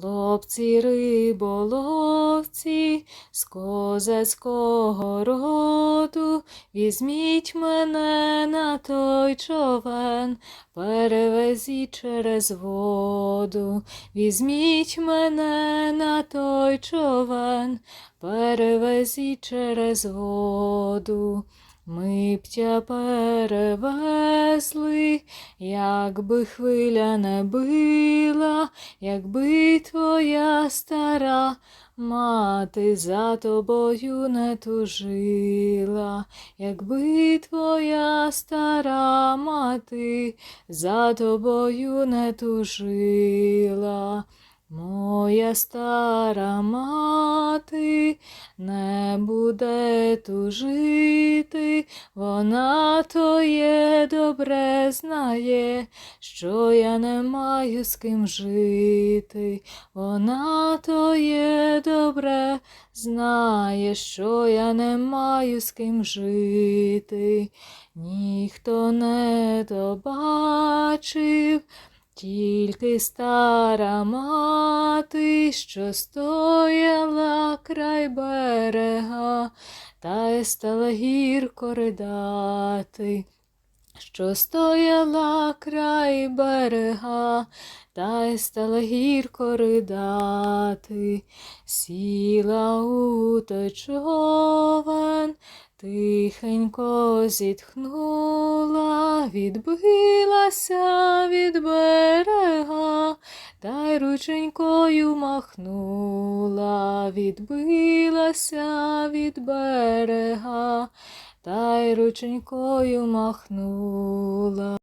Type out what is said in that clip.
Хлопці риболовці з козацького роду, візьміть мене на той човен, перевезіть через воду, візьміть мене на той човен, перевезіть через воду. Ми б тя перевезли, якби хвиля не била, якби твоя стара мати за тобою не тужила, якби твоя стара мати за тобою не тужила. Моя стара мати не буде тужити, вона то є добре знає, що я не маю з ким жити. Вона то є добре знає, що я не маю з ким жити. Ніхто не добачив. Тільки стара мати, що стояла край берега, та й стала гірко ридати, що стояла край берега, та й стала гірко ридати, сіла у той Тихенько зітхнула, відбилася від берега, та й рученькою махнула, відбилася від берега, та й рученькою махнула.